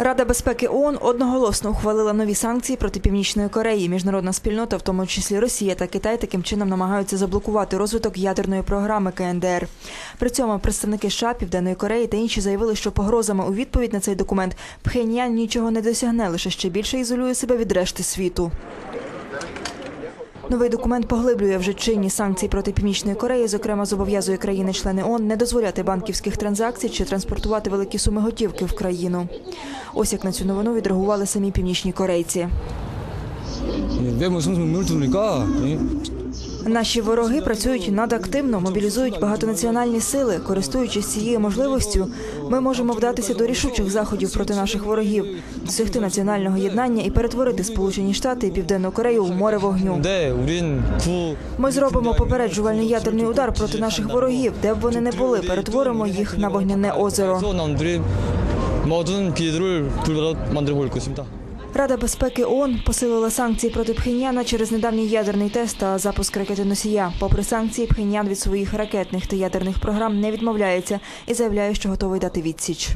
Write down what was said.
Рада безпеки ООН одноголосно ухвалила нові санкції проти Північної Кореї. Міжнародна спільнота, в тому числі Росія та Китай, таким чином намагаються заблокувати розвиток ядерної програми КНДР. При цьому представники США, Південної Кореї та інші заявили, що погрозами у відповідь на цей документ Пхеньян нічого не досягне, лише ще більше ізолює себе від решти світу. Новий документ поглиблює вже чинні санкції проти Північної Кореї, зокрема зобов'язує країни-члени ООН не дозволяти банківських транзакцій чи транспортувати великі суми готівки в країну. Ось як на цю новину відреагували самі північні корейці. Наші вороги працюють надактивно, мобілізують багатонаціональні сили. Користуючись цією можливістю, ми можемо вдатися до рішучих заходів проти наших ворогів, досягти національного єднання і перетворити Сполучені Штати і Південну Корею у море вогню. Ми зробимо попереджувальний ядерний удар проти наших ворогів, де б вони не були. Перетворимо їх на вогняне озеро. 놈들이 모든 비들을 불러다 만들어 버릴 것입니다. Рада безпеки ООН посилила санкції проти Пхеньяна через недавній ядерний тест та запуск ракети носія. Попри санкції, Пхеньян від своїх ракетних та ядерних програм не відмовляється і заявляє, що готовий дати відсіч.